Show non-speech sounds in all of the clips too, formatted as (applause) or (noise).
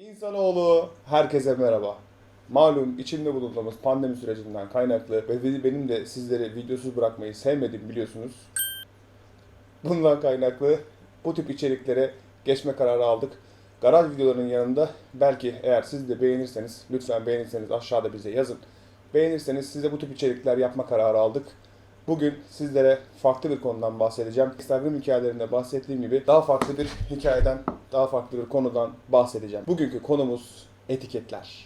İnsanoğlu herkese merhaba. Malum içinde bulunduğumuz pandemi sürecinden kaynaklı ve benim de sizleri videosuz bırakmayı sevmedim biliyorsunuz. Bundan kaynaklı bu tip içeriklere geçme kararı aldık. Garaj videolarının yanında belki eğer siz de beğenirseniz lütfen beğenirseniz aşağıda bize yazın. Beğenirseniz size bu tip içerikler yapma kararı aldık. Bugün sizlere farklı bir konudan bahsedeceğim. Instagram hikayelerinde bahsettiğim gibi daha farklı bir hikayeden, daha farklı bir konudan bahsedeceğim. Bugünkü konumuz etiketler.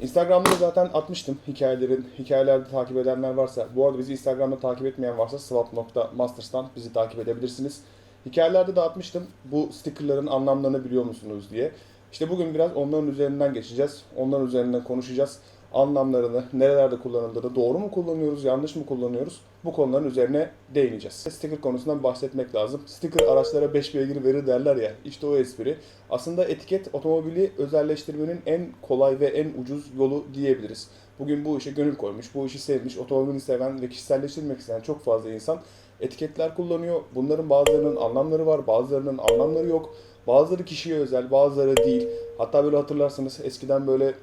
Instagram'da zaten atmıştım hikayelerin, hikayelerde takip edenler varsa. Bu arada bizi Instagram'da takip etmeyen varsa swap.masters'tan bizi takip edebilirsiniz. Hikayelerde de atmıştım bu stickerların anlamlarını biliyor musunuz diye. İşte bugün biraz onların üzerinden geçeceğiz. Onların üzerinden konuşacağız anlamlarını, nerelerde kullanıldığını, doğru mu kullanıyoruz, yanlış mı kullanıyoruz bu konuların üzerine değineceğiz. Sticker konusundan bahsetmek lazım. Sticker araçlara 5 beygir verir derler ya, işte o espri. Aslında etiket otomobili özelleştirmenin en kolay ve en ucuz yolu diyebiliriz. Bugün bu işe gönül koymuş, bu işi sevmiş, otomobili seven ve kişiselleştirmek isteyen çok fazla insan etiketler kullanıyor. Bunların bazılarının anlamları var, bazılarının anlamları yok. Bazıları kişiye özel, bazıları değil. Hatta böyle hatırlarsanız eskiden böyle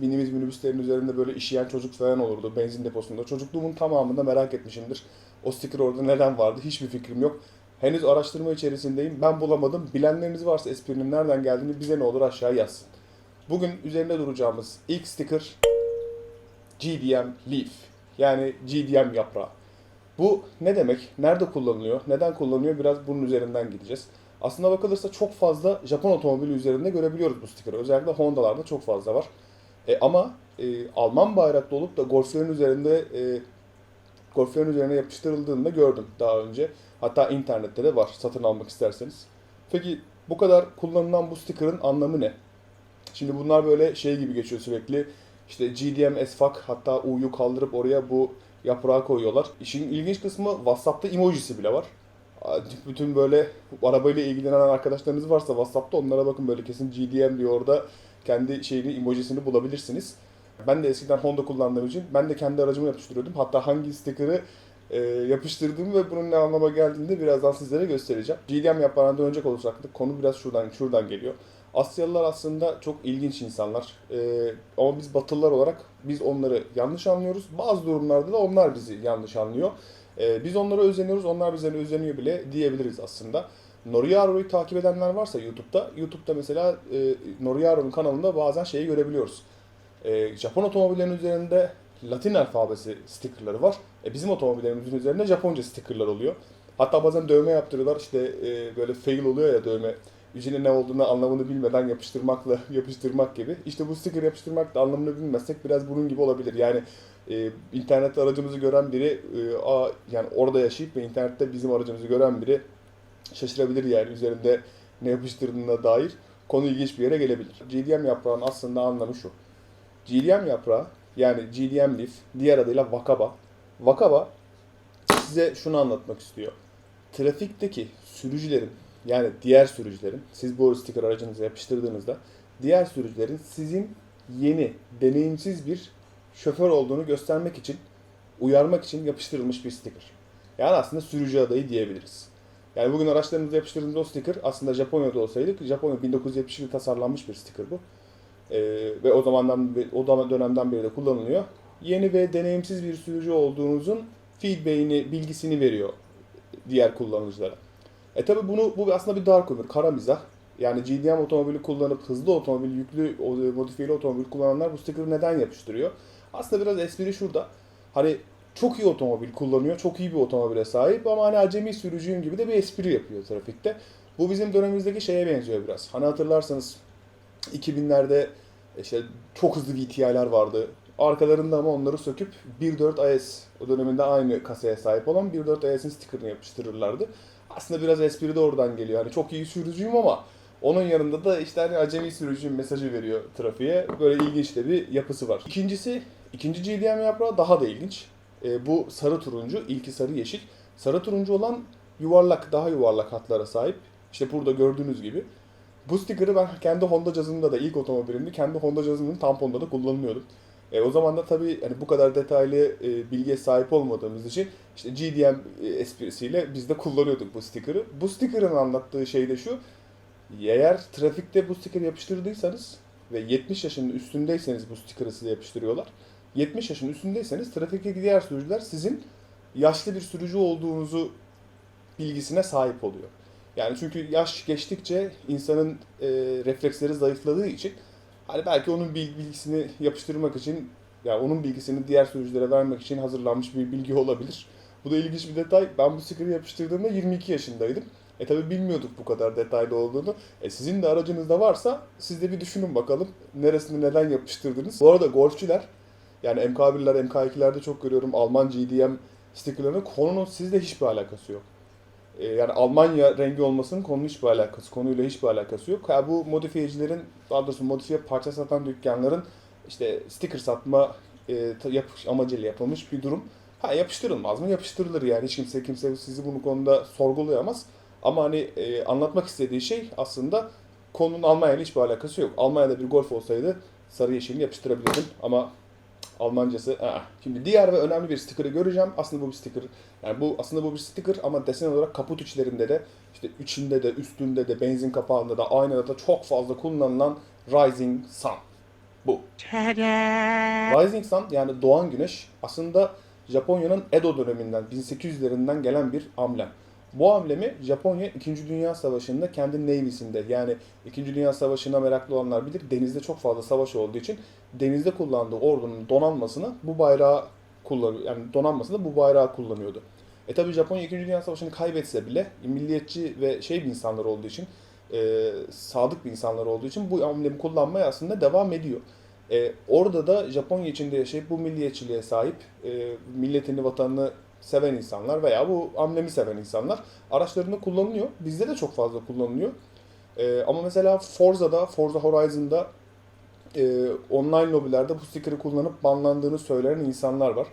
bindiğimiz minibüslerin üzerinde böyle işeyen çocuk falan olurdu benzin deposunda. Çocukluğumun tamamında merak etmişimdir. O sticker orada neden vardı hiçbir fikrim yok. Henüz araştırma içerisindeyim. Ben bulamadım. Bilenleriniz varsa esprinin nereden geldiğini bize ne olur aşağı yazsın. Bugün üzerinde duracağımız ilk sticker GDM Leaf. Yani GDM yaprağı. Bu ne demek? Nerede kullanılıyor? Neden kullanılıyor? Biraz bunun üzerinden gideceğiz. Aslında bakılırsa çok fazla Japon otomobili üzerinde görebiliyoruz bu sticker'ı. Özellikle Honda'larda çok fazla var. E, ama e, Alman bayraklı olup da Golf'lerin üzerinde e, Golf'lerin üzerine yapıştırıldığını da gördüm daha önce. Hatta internette de var satın almak isterseniz. Peki bu kadar kullanılan bu sticker'ın anlamı ne? Şimdi bunlar böyle şey gibi geçiyor sürekli. İşte GDM SFAC hatta U'yu kaldırıp oraya bu yaprağı koyuyorlar. İşin ilginç kısmı WhatsApp'ta emojisi bile var. Bütün böyle arabayla ilgilenen arkadaşlarınız varsa WhatsApp'ta onlara bakın böyle kesin GDM diyor orada kendi şeyini, emojisini bulabilirsiniz. Ben de eskiden Honda kullandığım için ben de kendi aracımı yapıştırıyordum. Hatta hangi sticker'ı e, yapıştırdığımı ve bunun ne anlama geldiğini de birazdan sizlere göstereceğim. GDM yapmadan dönecek olursak da konu biraz şuradan şuradan geliyor. Asyalılar aslında çok ilginç insanlar. E, ama biz Batılılar olarak biz onları yanlış anlıyoruz. Bazı durumlarda da onlar bizi yanlış anlıyor. E, biz onlara özeniyoruz, onlar bize özeniyor bile diyebiliriz aslında. Noriyaro'yu takip edenler varsa YouTube'da, YouTube'da mesela e, Noriyaro'nun kanalında bazen şeyi görebiliyoruz. E, Japon otomobillerinin üzerinde Latin alfabesi stickerları var. E, bizim otomobillerimizin üzerinde Japonca stickerlar oluyor. Hatta bazen dövme yaptırıyorlar. İşte e, böyle fail oluyor ya dövme. Yüzünün ne olduğunu anlamını bilmeden yapıştırmakla (laughs) yapıştırmak gibi. İşte bu sticker yapıştırmak da anlamını bilmezsek biraz bunun gibi olabilir. Yani e, internette aracımızı gören biri e, a, yani orada yaşayıp ve internette bizim aracımızı gören biri şaşırabilir yani üzerinde ne yapıştırdığına dair konu ilginç bir yere gelebilir. GDM yaprağının aslında anlamı şu. GDM yaprağı yani GDM leaf diğer adıyla wakaba. Wakaba size şunu anlatmak istiyor. Trafikteki sürücülerin yani diğer sürücülerin siz bu sticker aracınıza yapıştırdığınızda diğer sürücülerin sizin yeni, deneyimsiz bir şoför olduğunu göstermek için, uyarmak için yapıştırılmış bir sticker. Yani aslında sürücü adayı diyebiliriz. Yani bugün araçlarımıza yapıştırdığımız o sticker aslında Japonya'da olsaydık, Japonya 1972'de tasarlanmış bir sticker bu. Ee, ve o zamandan o dönemden beri de kullanılıyor. Yeni ve deneyimsiz bir sürücü olduğunuzun feedback'ini, bilgisini veriyor diğer kullanıcılara. E tabi bunu bu aslında bir dark humor, kara mizah. Yani GDM otomobili kullanıp hızlı otomobil, yüklü modifiyeli otomobil kullananlar bu sticker'ı neden yapıştırıyor? Aslında biraz espri şurada. Hani çok iyi otomobil kullanıyor, çok iyi bir otomobile sahip ama hani acemi sürücüyüm gibi de bir espri yapıyor trafikte. Bu bizim dönemimizdeki şeye benziyor biraz. Hani hatırlarsanız 2000'lerde işte çok hızlı VTI'ler vardı. Arkalarında ama onları söküp 1.4 IS o döneminde aynı kasaya sahip olan 1.4 IS'in stickerını yapıştırırlardı. Aslında biraz espri de oradan geliyor. Hani çok iyi sürücüyüm ama onun yanında da işte hani acemi sürücüyüm mesajı veriyor trafiğe. Böyle ilginç de bir yapısı var. İkincisi, ikinci GDM yaprağı daha da ilginç. E, bu sarı turuncu, ilki sarı yeşil. Sarı turuncu olan yuvarlak, daha yuvarlak hatlara sahip. İşte burada gördüğünüz gibi. Bu sticker'ı ben kendi Honda Jazz'ımda da ilk otomobilimde kendi Honda Jazz'ımın tamponunda da kullanıyordum. E, o zaman da tabii hani bu kadar detaylı e, bilgiye sahip olmadığımız için işte GDM e, esprisiyle biz de kullanıyorduk bu sticker'ı. Bu sticker'ın anlattığı şey de şu. Eğer trafikte bu stikeri yapıştırdıysanız ve 70 yaşının üstündeyseniz bu stikeri size yapıştırıyorlar. 70 yaşın üstündeyseniz trafikteki diğer sürücüler sizin yaşlı bir sürücü olduğunuzu bilgisine sahip oluyor. Yani çünkü yaş geçtikçe insanın e, refleksleri zayıfladığı için hani belki onun bil- bilgisini yapıştırmak için ya onun bilgisini diğer sürücülere vermek için hazırlanmış bir bilgi olabilir. Bu da ilginç bir detay. Ben bu stikeri yapıştırdığımda 22 yaşındaydım. E tabi bilmiyorduk bu kadar detaylı olduğunu. E sizin de aracınızda varsa siz de bir düşünün bakalım neresini neden yapıştırdınız. Bu arada golfçüler yani MK1'ler, MK2'lerde çok görüyorum Alman GDM stikerlerinin konunun sizle hiçbir alakası yok. E, yani Almanya rengi olmasının konunun hiçbir alakası, konuyla hiçbir alakası yok. Ya bu modifiyecilerin, daha doğrusu modifiye parça satan dükkanların işte sticker satma e, yapış, amacıyla yapılmış bir durum. Ha yapıştırılmaz mı? Yapıştırılır yani. Hiç kimse kimse sizi bunu konuda sorgulayamaz. Ama hani e, anlatmak istediği şey aslında konunun Almanya'yla hiçbir alakası yok. Almanya'da bir golf olsaydı sarı yeşilini yapıştırabilirdim ama Almancası aa. Şimdi diğer ve önemli bir sticker'ı göreceğim. Aslında bu bir sticker. Yani bu aslında bu bir sticker ama desen olarak kaput içlerinde de işte içinde de üstünde de benzin kapağında da aynada da çok fazla kullanılan Rising Sun. Bu. Rising Sun yani doğan güneş aslında Japonya'nın Edo döneminden 1800'lerinden gelen bir amblem. Bu amblemi Japonya 2. Dünya Savaşı'nda kendi Navy'sinde yani 2. Dünya Savaşı'na meraklı olanlar bilir denizde çok fazla savaş olduğu için denizde kullandığı ordunun donanmasını bu bayrağı kullanıyor. Yani donanmasında bu bayrağı kullanıyordu. E tabi Japonya 2. Dünya Savaşı'nı kaybetse bile milliyetçi ve şey bir insanlar olduğu için e, sadık bir insanlar olduğu için bu amblemi kullanmaya aslında devam ediyor. E, orada da Japonya içinde yaşayıp bu milliyetçiliğe sahip, e, milletini, vatanını seven insanlar veya bu amblemi seven insanlar araçlarında kullanılıyor. Bizde de çok fazla kullanılıyor. E, ama mesela Forza'da, Forza Horizon'da e, online lobilerde bu sticker'ı kullanıp banlandığını söyleyen insanlar var.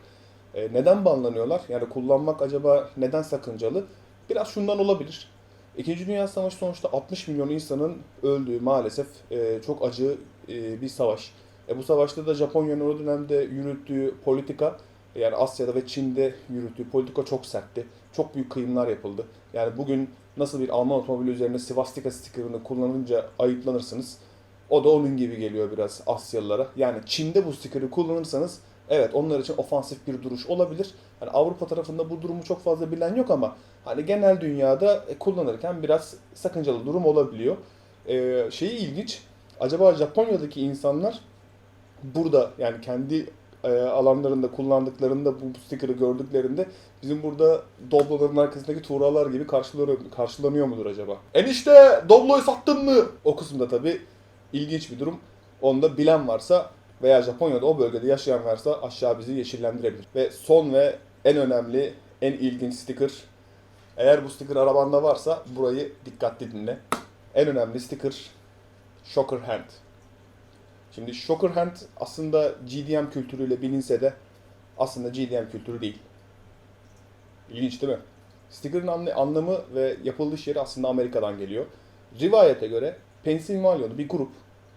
E, neden banlanıyorlar? Yani kullanmak acaba neden sakıncalı? Biraz şundan olabilir. İkinci Dünya Savaşı sonuçta 60 milyon insanın öldüğü maalesef e, çok acı e, bir savaş. E, bu savaşta da Japonya'nın o dönemde yürüttüğü politika yani Asya'da ve Çin'de yürüttüğü politika çok sertti. Çok büyük kıyımlar yapıldı. Yani bugün nasıl bir Alman otomobili üzerine Svastika sticker'ını kullanınca ayıplanırsınız. O da onun gibi geliyor biraz Asyalılara. Yani Çin'de bu sticker'ı kullanırsanız evet onlar için ofansif bir duruş olabilir. Hani Avrupa tarafında bu durumu çok fazla bilen yok ama hani genel dünyada e, kullanırken biraz sakıncalı durum olabiliyor. Ee, şeyi ilginç. Acaba Japonya'daki insanlar burada yani kendi alanlarında kullandıklarında bu sticker'ı gördüklerinde bizim burada Doblo'ların arkasındaki tuğralar gibi karşılanıyor, karşılanıyor mudur acaba? Enişte Doblo'yu sattın mı? O kısımda tabii ilginç bir durum. Onu da bilen varsa veya Japonya'da o bölgede yaşayan varsa aşağı bizi yeşillendirebilir. Ve son ve en önemli, en ilginç sticker. Eğer bu sticker arabanda varsa burayı dikkatli dinle. En önemli sticker Shocker Hand. Şimdi Shocker Hand aslında GDM kültürüyle bilinse de aslında GDM kültürü değil. İlginç değil mi? Sticker'ın anla- anlamı ve yapılış yeri aslında Amerika'dan geliyor. Rivayete göre Pensilvanya'da bir grup,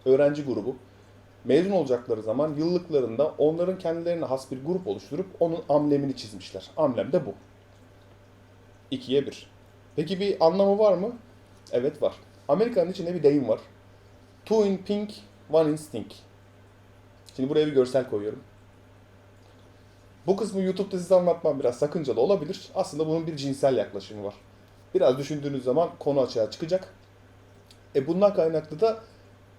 öğrenci grubu mezun olacakları zaman yıllıklarında onların kendilerine has bir grup oluşturup onun amblemini çizmişler. Amblem de bu. İkiye bir. Peki bir anlamı var mı? Evet var. Amerika'nın içinde bir deyim var. Two in pink, one in stink. Şimdi buraya bir görsel koyuyorum. Bu kısmı YouTube'da size anlatmam biraz sakıncalı olabilir. Aslında bunun bir cinsel yaklaşımı var. Biraz düşündüğünüz zaman konu açığa çıkacak. E bundan kaynaklı da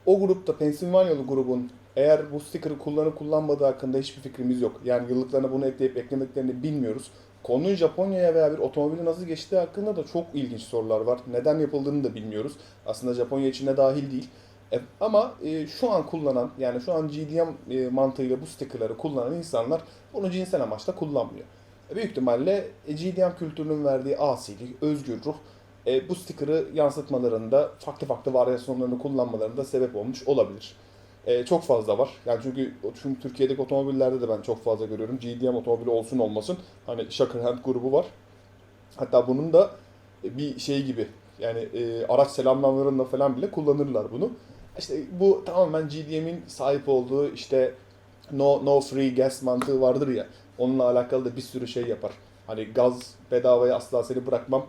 o grupta Pensilvanyalı grubun eğer bu sticker'ı kullanıp kullanmadığı hakkında hiçbir fikrimiz yok. Yani yıllıklarına bunu ekleyip eklemeklerini bilmiyoruz. Konunun Japonya'ya veya bir otomobili nasıl geçtiği hakkında da çok ilginç sorular var. Neden yapıldığını da bilmiyoruz. Aslında Japonya içinde dahil değil. Ama e, şu an kullanan yani şu an GDM e, mantığıyla bu sticker'ları kullanan insanlar bunu cinsel amaçla kullanmıyor. E, büyük ihtimalle e, GDM kültürünün verdiği asilik, özgür ruh bu sticker'ı yansıtmalarında farklı farklı varyasyonlarını kullanmalarında sebep olmuş olabilir. Çok fazla var. Yani çünkü, çünkü Türkiye'deki otomobillerde de ben çok fazla görüyorum. GDM otomobili olsun olmasın. Hani Shackerhand grubu var. Hatta bunun da bir şey gibi yani e, araç selamlamalarında falan bile kullanırlar bunu. İşte bu tamamen GDM'in sahip olduğu işte no no free gas mantığı vardır ya. Onunla alakalı da bir sürü şey yapar. Hani gaz bedavaya asla seni bırakmam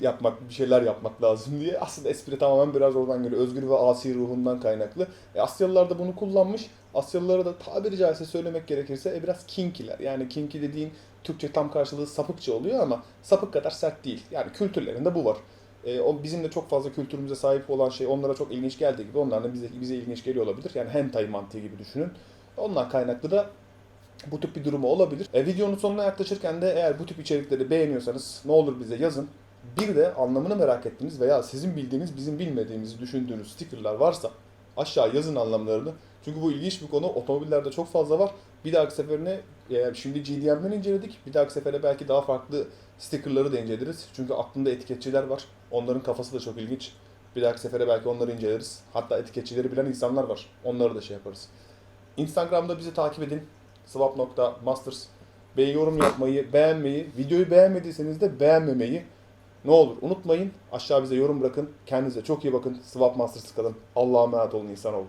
yapmak, bir şeyler yapmak lazım diye. Aslında espri tamamen biraz oradan geliyor. Özgür ve asi ruhundan kaynaklı. E, Asyalılar da bunu kullanmış. Asyalılara da tabiri caizse söylemek gerekirse e, biraz kinkiler. Yani kinki dediğin Türkçe tam karşılığı sapıkça oluyor ama sapık kadar sert değil. Yani kültürlerinde bu var. E, o bizim de çok fazla kültürümüze sahip olan şey onlara çok ilginç geldiği gibi onlar da bize, bize ilginç geliyor olabilir. Yani hentai mantığı gibi düşünün. Ondan kaynaklı da bu tip bir durumu olabilir. E, videonun sonuna yaklaşırken de eğer bu tip içerikleri beğeniyorsanız ne olur bize yazın. Bir de anlamını merak ettiğiniz veya sizin bildiğiniz bizim bilmediğimizi düşündüğünüz stickerlar varsa aşağı yazın anlamlarını. Çünkü bu ilginç bir konu. Otomobillerde çok fazla var. Bir dahaki seferine e, şimdi GDM'den inceledik. Bir dahaki sefere belki daha farklı stickerları da inceleriz. Çünkü aklında etiketçiler var. Onların kafası da çok ilginç. Bir dahaki sefere belki onları inceleriz. Hatta etiketçileri bilen insanlar var. Onları da şey yaparız. Instagram'da bizi takip edin. swap.masters. Ve yorum yapmayı, beğenmeyi, videoyu beğenmediyseniz de beğenmemeyi ne olur unutmayın. Aşağı bize yorum bırakın. Kendinize çok iyi bakın. Swap Masters kalın. Allah'a emanet olun insanoğlu.